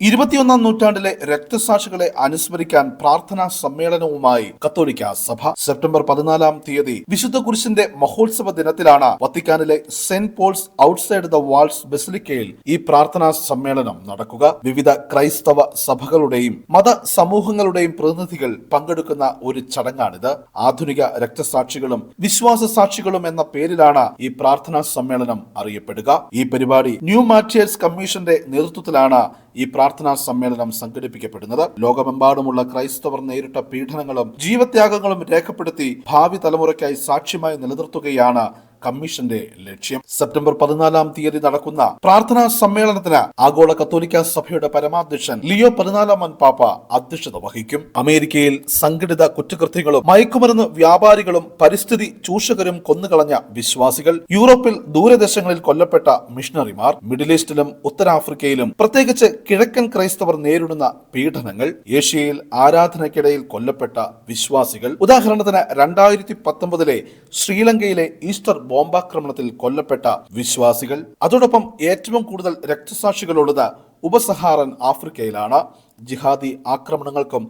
ഇരുപത്തിയൊന്നാം നൂറ്റാണ്ടിലെ രക്തസാക്ഷികളെ അനുസ്മരിക്കാൻ പ്രാർത്ഥനാ സമ്മേളനവുമായി കത്തോലിക്ക സഭ. സെപ്റ്റംബർ പതിനാലാം തീയതി വിശുദ്ധ കുരിശിന്റെ മഹോത്സവ ദിനത്തിലാണ് വത്തിക്കാനിലെ saint Paul's outside the walls ബെസിലിക്കയിൽ ഈ പ്രാർത്ഥനാ സമ്മേളനം നടക്കുക. വിവിധ ക്രൈസ്തവ സഭകളുടെയും മത സമൂഹങ്ങളുടെയും പ്രതിനിധികൾ പങ്കെടുക്കുന്ന ഒരു ചടങ്ങാണിത്. ആധുനിക രക്തസാക്ഷികളും വിശ്വാസ സാക്ഷികളും എന്ന പേരിലാണ് ഈ പ്രാർത്ഥനാ സമ്മേളനം അറിയപ്പെടുക. ഈ പരിപാടി ന്യൂ മാറ്റേഴ്സ് കമ്മീഷന്റെ നേതൃത്വത്തിലാണ് ഈ പ്രാർത്ഥനാ സമ്മേളനം സംഘടിപ്പിക്കപ്പെടുന്നത്. ലോകമെമ്പാടുമുള്ള ക്രൈസ്തവർ നേരിട്ട പീഡനങ്ങളും ജീവത്യാഗങ്ങളും രേഖപ്പെടുത്തി ഭാവി തലമുറയ്ക്കായി സാക്ഷ്യമായി നിലനിർത്തുകയാണ് കമ്മീഷന്റെ ലക്ഷ്യം. സെപ്റ്റംബർ പതിനാലാം തീയതി നടക്കുന്ന പ്രാർത്ഥനാ സമ്മേളനത്തിന് ആഗോള കത്തോലിക്ക സഭയുടെ പരമാധ്യക്ഷൻ ലിയോ പതിനാലാമൻ പാപ്പ അധ്യക്ഷത വഹിക്കും. അമേരിക്കയിൽ സംഘടിത കുറ്റകൃത്യങ്ങളും മയക്കുമരുന്ന് വ്യാപാരികളും പരിസ്ഥിതി ചൂഷകരും കൊന്നുകളഞ്ഞ വിശ്വാസികൾ യൂറോപ്പിൽ ദൂരദേശങ്ങളിൽ കൊല്ലപ്പെട്ട മിഷണറിമാർ മിഡിൽ ഈസ്റ്റിലും ഉത്തരാഫ്രിക്കയിലും പ്രത്യേകിച്ച് കിഴക്കൻ ക്രൈസ്തവർ നേരിടുന്ന പീഡനങ്ങൾ ഏഷ്യയിൽ ആരാധനയ്ക്കിടയിൽ കൊല്ലപ്പെട്ട വിശ്വാസികൾ. ഉദാഹരണത്തിന് രണ്ടായിരത്തി പത്തൊമ്പതിലെ ശ്രീലങ്കയിലെ ഈസ്റ്റർ ബോംബാക്രമണത്തിൽ കൊല്ലപ്പെട്ട വിശ്വാസികൾ. അതോടൊപ്പം ഏറ്റവും കൂടുതൽ രക്തസാക്ഷികളുള്ളത് ഉപസഹാറൻ ആഫ്രിക്കയിലാണ്. ജിഹാദി ആക്രമണങ്ങൾക്കും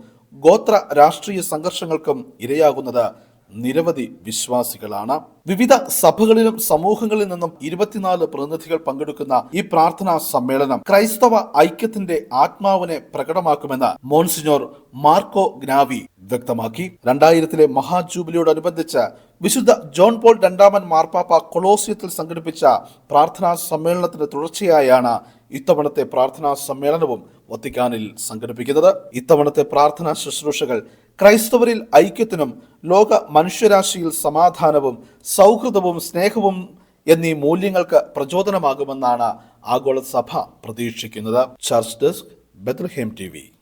ഗോത്ര രാഷ്ട്രീയ സംഘർഷങ്ങൾക്കും ഇരയാകുന്നത് നിരവധി വിശ്വാസികളാണ്. വിവിധ സഭകളിലും സമൂഹങ്ങളിൽ നിന്നും ഇരുപത്തിനാല് പ്രതിനിധികൾ പങ്കെടുക്കുന്ന ഈ പ്രാർത്ഥനാ സമ്മേളനം ക്രൈസ്തവ ഐക്യത്തിന്റെ ആത്മാവിനെ പ്രകടമാക്കുമെന്ന് മോൺസിനോർ മാർക്കോ ഗ്നാവി വ്യക്തമാക്കി. രണ്ടായിരത്തിലെ മഹാജൂബിലിയോടനുബന്ധിച്ച് വിശുദ്ധ ജോൺ പോൾ രണ്ടാമൻ മാർപ്പാപ്പ കൊളോസിയത്തിൽ സംഘടിപ്പിച്ച പ്രാർത്ഥനാ സമ്മേളനത്തിന്റെ തുടർച്ചയായാണ് ഇത്തവണത്തെ പ്രാർത്ഥനാ സമ്മേളനവും വത്തിക്കാനിൽ സംഘടിപ്പിക്കുന്നത്. ഇത്തവണത്തെ പ്രാർത്ഥനാ ശുശ്രൂഷകൾ ക്രൈസ്തവരിൽ ഐക്യത്തിനും ലോക മനുഷ്യരാശിയിൽ സമാധാനവും സൗഹൃദവും സ്നേഹവും എന്നീ മൂല്യങ്ങൾക്ക് പ്രചോദനമാകുമെന്നാണ് ആഗോള സഭ പ്രതീക്ഷിക്കുന്നത്. Church desk Bethlehem T